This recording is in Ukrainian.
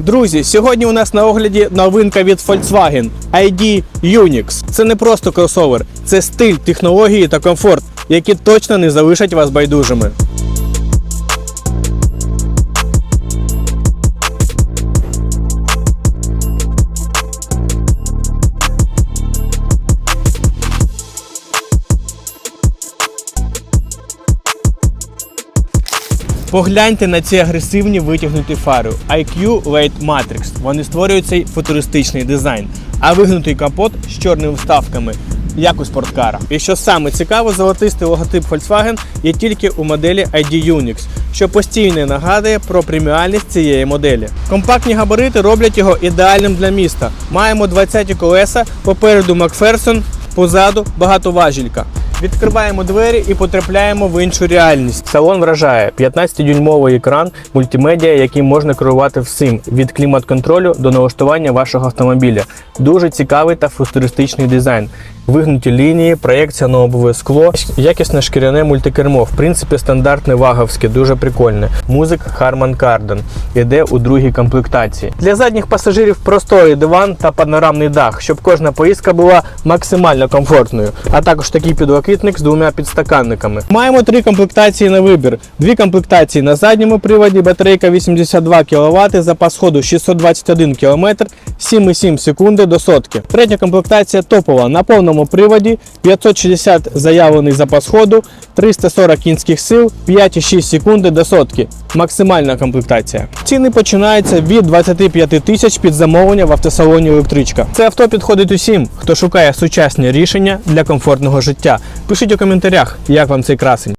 Друзі, сьогодні у нас на огляді новинка від Volkswagen ID Unix. Це не просто кросовер, це стиль, технології та комфорт, які точно не залишать вас байдужими. Погляньте на ці агресивні витягнуті фари IQ Late Matrix. Вони створюють цей футуристичний дизайн, а вигнутий капот з чорними вставками. Як у спорткара. І що саме цікаво, золотистий логотип Volkswagen є тільки у моделі ID Unix, що постійно нагадує про преміальність цієї моделі. Компактні габарити роблять його ідеальним для міста. Маємо 20 колеса, попереду Макферсон, позаду багатоважілька. Відкриваємо двері і потрапляємо в іншу реальність. Салон вражає 15-дюймовий екран мультимедіа, яким можна керувати всім від клімат-контролю до налаштування вашого автомобіля. Дуже цікавий та футуристичний дизайн. Вигнуті лінії, проєкція на лобове скло, якісне шкіряне мультикермо. В принципі, стандартне ваговське, дуже прикольне. Музик Harman Kardon іде у другій комплектації. Для задніх пасажирів просторий диван та панорамний дах, щоб кожна поїздка була максимально комфортною. А також такий підлокітник з двома підстаканниками. Маємо три комплектації на вибір. Дві комплектації на задньому приводі, батарейка 82 кВт, запас ходу 621 км, 7,7 секунди до сотки. Третя комплектація топова на повному приводі, 560 заявлений запас ходу, 340 кінських сил, 5,6 секунди до сотки. Максимальна комплектація. Ціни починаються від 25 тисяч під замовлення в автосалоні електричка. Це авто підходить усім, хто шукає сучасні рішення для комфортного життя. Пишіть у коментарях, як вам цей красень.